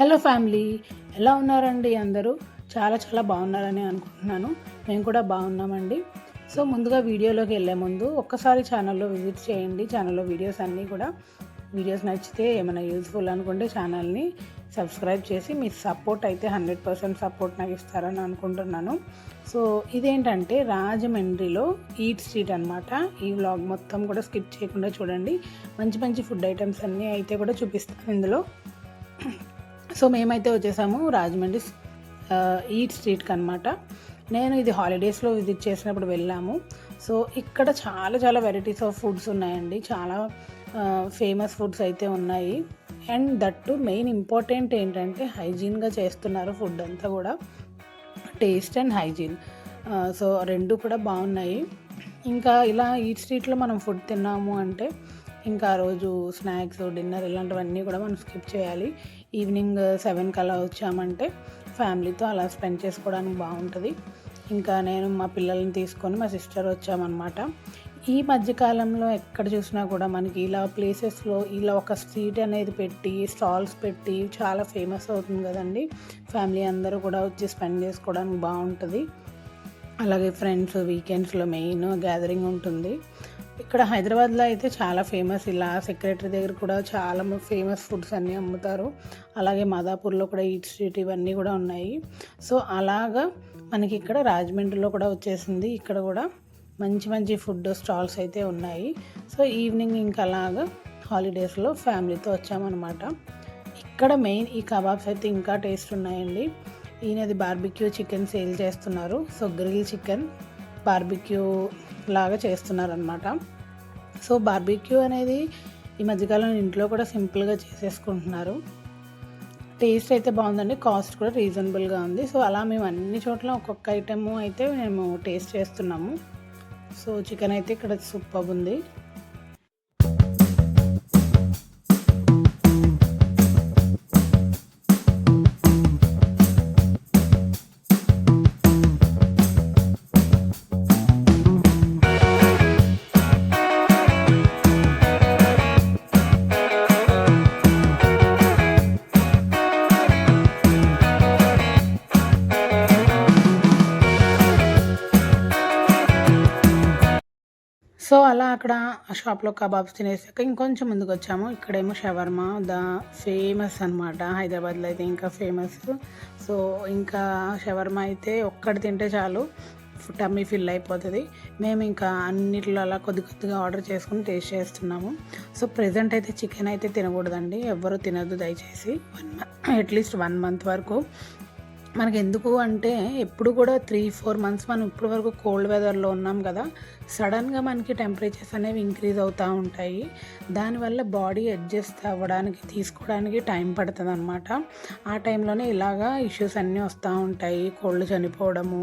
Hello family ఎలా ఉన్నారండి అందరూ? చాలా చాలా బాగున్నారని అనుకుంటున్నాను. మేము కూడా బాగున్నామండి. సో ముందుగా వీడియోలోకి వెళ్ళే ముందు ఒక్కసారి ఛానల్లో విజిట్ చేయండి. ఛానల్లో వీడియోస్ అన్నీ కూడా. వీడియోస్ నచ్చితే ఏమైనా యూజ్ఫుల్ అనుకుంటే ఛానల్ని సబ్స్క్రైబ్ చేసి మీ సపోర్ట్ అయితే హండ్రెడ్ పర్సెంట్ సపోర్ట్ నాకు ఇస్తారని అనుకుంటున్నాను. సో ఇదేంటంటే రాజమండ్రిలో ఈట్ స్ట్రీట్ అనమాట ఈ వ్లాగ్ మొత్తం కూడా స్కిప్ చేయకుండా చూడండి. మంచి మంచి ఫుడ్ ఐటమ్స్ అన్నీ అయితే కూడా చూపిస్తాను ఇందులో. సో మేమైతే వచ్చేసాము రాజమండ్రి ఈట్ స్ట్రీట్కి అనమాట నేను ఇది హాలిడేస్లో విజిట్ చేసినప్పుడు వెళ్ళాము. సో ఇక్కడ చాలా చాలా వెరైటీస్ ఆఫ్ ఫుడ్స్ ఉన్నాయండి. చాలా ఫేమస్ ఫుడ్స్ అయితే ఉన్నాయి. అండ్ దట్టు మెయిన్ ఇంపార్టెంట్ ఏంటంటే హైజీన్గా చేస్తున్నారు ఫుడ్ అంతా కూడా. Taste and hygiene. సో రెండు కూడా బాగున్నాయి. ఇంకా ఇలా ఈట్ స్ట్రీట్లో మనం ఫుడ్ తిన్నాము అంటే ఇంకా ఆ రోజు స్నాక్స్ డిన్నర్ ఇలాంటివన్నీ కూడా మనం స్కిప్ చేయాలి. ఈవినింగ్ సెవెన్కి అలా వచ్చామంటే ఫ్యామిలీతో అలా స్పెండ్ చేసుకోవడానికి బాగుంటుంది. ఇంకా నేను మా పిల్లల్ని తీసుకొని మా సిస్టర్ వచ్చామన్నమాట. ఈ మధ్యకాలంలో ఎక్కడ చూసినా కూడా మనకి ఇలా ప్లేసెస్లో ఇలా ఒక స్ట్రీట్ అనేది పెట్టి స్టాల్స్ పెట్టి చాలా ఫేమస్ అవుతుంది కదండి. ఫ్యామిలీ అందరూ కూడా వచ్చి స్పెండ్ చేసుకోవడానికి బాగుంటుంది. అలాగే ఫ్రెండ్స్ వీకెండ్స్లో మెయిన్ గ్యాదరింగ్ ఉంటుంది. ఇక్కడ హైదరాబాద్లో అయితే చాలా ఫేమస్. ఇలా సెక్రటరీ దగ్గర కూడా చాలా ఫేమస్ ఫుడ్స్ అన్నీ అమ్ముతారు. అలాగే మాదాపూర్లో కూడా ఈట్ స్ట్రీట్ ఇవన్నీ కూడా ఉన్నాయి. సో అలాగా మనకి ఇక్కడ రాజమండ్రిలో కూడా వచ్చేసింది. ఇక్కడ కూడా మంచి మంచి ఫుడ్ స్టాల్స్ అయితే ఉన్నాయి. సో ఈవినింగ్ ఇంకా అలాగా హాలిడేస్లో ఫ్యామిలీతో వచ్చామన్నమాట. ఇక్కడ మెయిన్ ఈ కబాబ్స్ అయితే ఇంకా టేస్ట్ ఉన్నాయండి. ఈయనది బార్బిక్యూ చికెన్ సేల్ చేస్తున్నారు. So grill chicken. బార్బిక్యూ లాగా చేస్తున్నారనమాట సో బార్బిక్యూ అనేది ఈ మధ్యకాలం ఇంట్లో కూడా సింపుల్గా చేసేసుకుంటున్నారు. టేస్ట్ అయితే బాగుందండి కాస్ట్ కూడా రీజనబుల్గా ఉంది. సో అలా మేము అన్ని చోట్ల ఒక్కొక్క ఐటెము అయితే మేము టేస్ట్ చేస్తున్నాము. సో చికెన్ అయితే ఇక్కడ సూపర్ ఉంది. అలా అక్కడ ఆ షాప్లో కబాబ్స్ తినేసాక ఇంకొంచెం ముందుకు వచ్చాము. ఇక్కడేమో షవర్మా ద ఫేమస్ అనమాట హైదరాబాద్లో అయితే ఇంకా ఫేమస్. సో ఇంకా షవర్మా అయితే ఒక్కటి తింటే చాలు. టమ్మీ ఫిల్ అయిపోతుంది. మేము ఇంకా అన్నిట్లో అలా కొద్ది కొద్దిగా ఆర్డర్ చేసుకుని టేస్ట్ చేస్తున్నాము. సో ప్రజెంట్ అయితే చికెన్ అయితే తినకూడదండి. ఎవ్వరూ తినద్దు దయచేసి. One month at least one month వరకు. మనకి ఎందుకు అంటే ఎప్పుడు కూడా త్రీ ఫోర్ మంత్స్ మనం ఇప్పటివరకు కోల్డ్ వెదర్లో ఉన్నాం కదా. సడన్గా మనకి టెంపరేచర్స్ అనేవి ఇంక్రీజ్ అవుతూ ఉంటాయి. దానివల్ల బాడీ అడ్జస్ట్ అవ్వడానికి తీసుకోవడానికి టైం పడుతుంది అనమాట ఆ టైంలోనే ఇలాగా ఇష్యూస్ అన్నీ వస్తూ ఉంటాయి. కోళ్ళు చనిపోవడము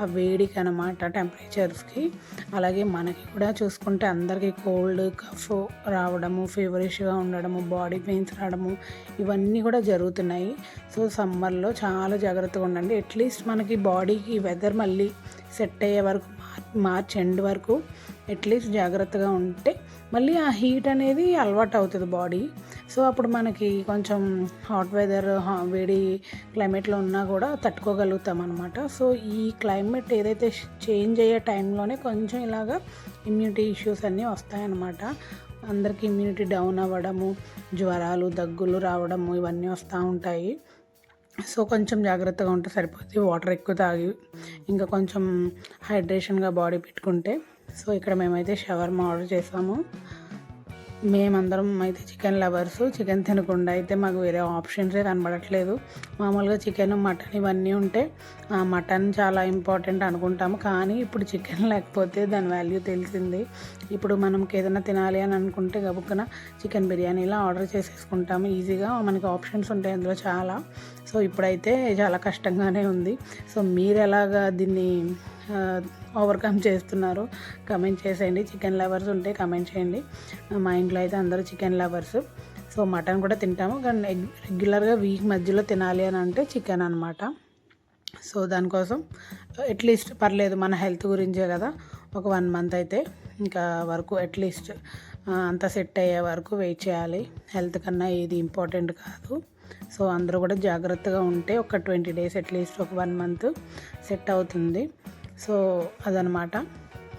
ఆ వేడికి అనమాట టెంపరేచర్స్కి. అలాగే మనకి కూడా చూసుకుంటే అందరికీ కోల్డ్ కఫ్ రావడము ఫీవరిష్గా ఉండడము బాడీ పెయిన్స్ రావడము ఇవన్నీ కూడా జరుగుతున్నాయి. సో సమ్మర్లో చాలా జాగ్రత్తగా ఉండండి. అట్లీస్ట్ మనకి బాడీకి వెదర్ మళ్ళీ సెట్ అయ్యే వరకు మార్చ్ ఎండ్ వరకు అట్లీస్ట్ జాగ్రత్తగా ఉంటే మళ్ళీ ఆ హీట్ అనేది అలవాటు అవుతుంది బాడీ. సో అప్పుడు మనకి కొంచెం హాట్ వెదర్ వేడి క్లైమేట్లో ఉన్నా కూడా తట్టుకోగలుగుతాం అనమాట సో ఈ క్లైమేట్ ఏదైతే చేంజ్ అయ్యే టైంలోనే కొంచెం ఇలాగా ఇమ్యూనిటీ ఇష్యూస్ అన్నీ వస్తాయన్నమాట. అందరికీ ఇమ్యూనిటీ డౌన్ అవ్వడము జ్వరాలు దగ్గులు రావడము ఇవన్నీ వస్తూ ఉంటాయి. సో కొంచెం జాగ్రత్తగా ఉంటే సరిపోతుంది వాటర్ ఎక్కువ తాగి ఇంకా కొంచెం హైడ్రేషన్గా బాడీ పెట్టుకుంటే. సో ఇక్కడ మేమైతే షవర్మా ఆర్డర్ చేసాము. మేమందరం అయితే చికెన్ లవర్స్ చికెన్ తినకుండా అయితే మాకు వేరే ఆప్షన్సే కనబడట్లేదు. మామూలుగా చికెన్ మటన్ ఇవన్నీ ఉంటే ఆ, మటన్ చాలా ఇంపార్టెంట్ అనుకుంటాము. కానీ ఇప్పుడు చికెన్ లేకపోతే దాని వాల్యూ తెలిసింది. ఇప్పుడు మనం ఏదైనా తినాలి అని అనుకుంటే గబుక్కున చికెన్ బిర్యానీ ఇలా ఆర్డర్ చేసేసుకుంటాము. ఈజీగా మనకి ఆప్షన్స్ ఉంటాయి అందులో చాలా. సో ఇప్పుడైతే చాలా కష్టంగానే ఉంది. సో మీరు ఎలాగా దీన్ని ఓవర్కమ్ చేస్తున్నారు కమెంట్ చేసేయండి. చికెన్ లవర్స్ ఉంటే కమెంట్ చేయండి. మా ఇంట్లో అయితే అందరూ చికెన్ లవర్స్ సో మటన్ కూడా తింటాము. కానీ రెగ్యులర్గా వీక్ మధ్యలో తినాలి అని అంటే చికెన్ అనమాట సో దానికోసం అట్లీస్ట్ పర్లేదు మన హెల్త్ గురించే కదా. ఒక వన్ మంత్ అయితే ఇంకా వరకు అట్లీస్ట్ అంత సెట్ అయ్యే వరకు వెయిట్ చేయాలి. హెల్త్ కన్నా ఏది ఇంపార్టెంట్ కాదు. సో అందరూ కూడా జాగ్రత్తగా ఉంటే ఒక ట్వంటీ డేస్ అట్లీస్ట్ ఒక వన్ మంత్ సెట్ అవుతుంది. సో అదనమాట.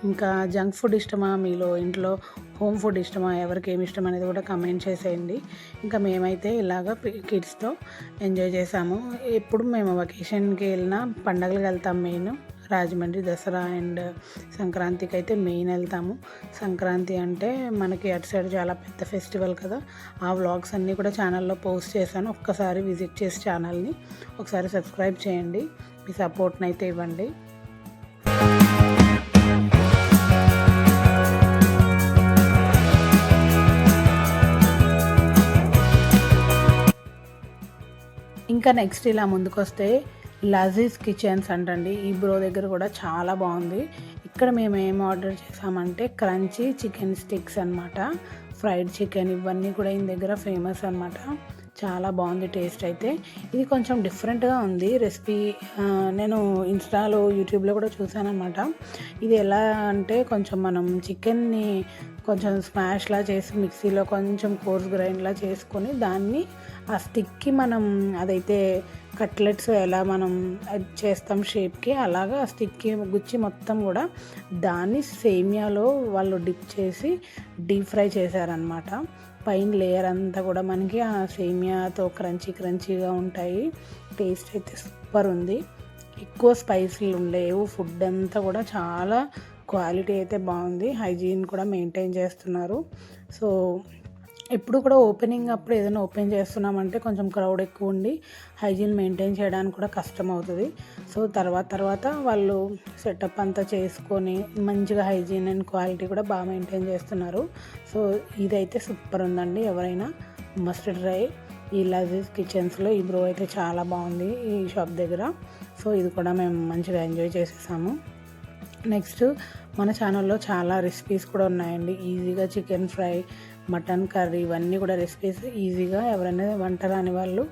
ఇంకా జంక్ ఫుడ్ ఇష్టమా? మీలో ఇంట్లో హోమ్ ఫుడ్ ఇష్టమా? ఎవరికి ఏమి ఇష్టం అనేది కూడా కమెంట్ చేసేయండి. ఇంకా మేమైతే ఇలాగ కిడ్స్తో ఎంజాయ్ చేసాము. ఎప్పుడు మేము వెకేషన్కి వెళ్ళినా పండగలకు వెళ్తాం మెయిన్. రాజమండ్రి దసరా అండ్ సంక్రాంతికి అయితే మెయిన్ వెళ్తాము. సంక్రాంతి అంటే మనకి అటు సైడ్ చాలా పెద్ద ఫెస్టివల్ కదా. ఆ వ్లాగ్స్ అన్నీ కూడా ఛానల్లో పోస్ట్ చేశాను. ఒక్కసారి విజిట్ చేసి ఛానల్ని ఒకసారి సబ్స్క్రైబ్ చేయండి. మీ సపోర్ట్ని అయితే ఇవ్వండి. ఇంకా నెక్స్ట్ ఇలా ముందుకొస్తే లజీజ్ కిచెన్స్ అంటండి. ఈ బ్రో దగ్గర కూడా చాలా బాగుంది. ఇక్కడ మేము ఏం ఆర్డర్ చేసామంటే క్రంచీ చికెన్ స్టిక్స్ అనమాట ఫ్రైడ్ చికెన్ ఇవన్నీ కూడా ఈయన దగ్గర ఫేమస్ అనమాట చాలా బాగుంది టేస్ట్ అయితే. ఇది కొంచెం డిఫరెంట్గా ఉంది. రెసిపీ నేను ఇన్స్టాలో యూట్యూబ్లో కూడా చూసానమాట ఇది ఎలా అంటే కొంచెం మనం చికెన్ని కొంచెం స్మాష్లా చేసి మిక్సీలో కొంచెం కోర్స్ గ్రైండ్లా చేసుకొని దాన్ని ఆ స్టిక్కి మనం అదైతే కట్లెట్స్ ఎలా మనం చేస్తాం షేప్కి అలాగా స్టిక్కి గుచ్చి మొత్తం కూడా దాన్ని సేమియాలో వాళ్ళు డిప్ చేసి డీప్ ఫ్రై చేశారనమాట పైన లేయర్ అంతా కూడా మనకి ఆ సేమియాతో క్రంచీ క్రంచీగా ఉంటాయి. టేస్ట్ అయితే సూపర్ ఉంది. ఎక్కువ స్పైసీలు ఉండేవి. ఫుడ్ అంతా కూడా చాలా క్వాలిటీ అయితే బాగుంది. హైజీన్ కూడా మెయింటైన్ చేస్తున్నారు. సో ఎప్పుడు కూడా ఓపెనింగ్ అప్పుడు ఏదైనా ఓపెన్ చేస్తున్నామంటే కొంచెం క్రౌడ్ ఎక్కువ ఉండి హైజీన్ మెయింటైన్ చేయడానికి కూడా కష్టం అవుతుంది. సో తర్వాత తర్వాత వాళ్ళు సెటప్ అంతా చేసుకొని మంచిగా హైజీన్ అండ్ క్వాలిటీ కూడా బాగా మెయింటైన్ చేస్తున్నారు. సో ఇదైతే సూపర్ ఉందండి. ఎవరైనా మస్ట్ ట్రై ఈ లజీజ్ కిచెన్స్లో ఈ బ్రో అయితే చాలా బాగుంది ఈ షాప్ దగ్గర. సో ఇది కూడా మేము మంచిగా ఎంజాయ్ చేసేసాము. నెక్స్ట్ మన ఛానల్లో చాలా రెసిపీస్ కూడా ఉన్నాయండి. ఈజీగా చికెన్ ఫ్రై మటన్ కర్రీ ఇవన్నీ కూడా రెసిపీస్ ఈజీగా ఎవరైనా వంట రాని వాళ్ళు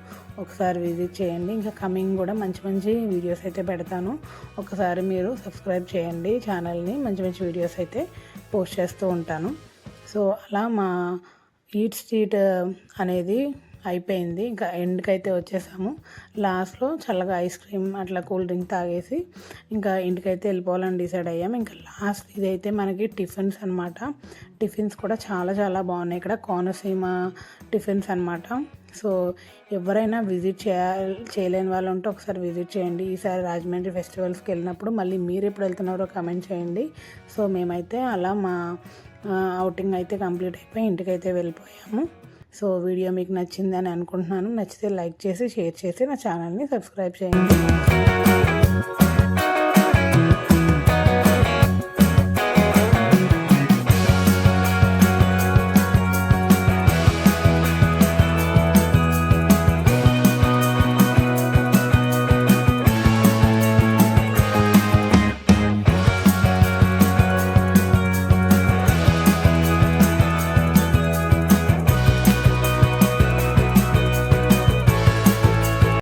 ఒకసారి విజిట్ చేయండి. ఇంకా కమింగ్ కూడా మంచి మంచి వీడియోస్ అయితే పెడతాను. ఒకసారి మీరు సబ్స్క్రైబ్ చేయండి ఛానల్ని మంచి మంచి వీడియోస్ అయితే పోస్ట్ చేస్తూ ఉంటాను. సో అలా మా ఈట్ స్ట్రీట్ uh, అనేది అయిపోయింది. ఇంకా ఎండ్కి అయితే వచ్చేసాము. లాస్ట్లో చల్లగా ఐస్ క్రీమ్ అట్లా కూల్ డ్రింక్ తాగేసి ఇంకా ఇంటికైతే వెళ్ళిపోవాలని డిసైడ్ అయ్యాము ఇంకా లాస్ట్ ఇదైతే మనకి టిఫిన్స్ అనమాట టిఫిన్స్ కూడా చాలా చాలా బాగున్నాయి. ఇక్కడ కోనసీమ టిఫిన్స్ అనమాట సో ఎవరైనా విజిట్ చేయాలి చేయలేని వాళ్ళు ఉంటే ఒకసారి విజిట్ చేయండి. ఈసారి రాజమండ్రి ఫెస్టివల్స్కి వెళ్ళినప్పుడు మళ్ళీ మీరు ఎప్పుడు వెళ్తున్నారో కమెంట్ చేయండి. సో మేమైతే అలా మా అవుటింగ్ అయితే కంప్లీట్ అయిపోయి ఇంటికైతే వెళ్ళిపోయాము. సో వీడియో మీకు నచ్చిందని అనుకుంటున్నాను. నచ్చితే లైక్ చేసి షేర్ చేసి నా ఛానల్ని సబ్స్క్రైబ్ చేయండి.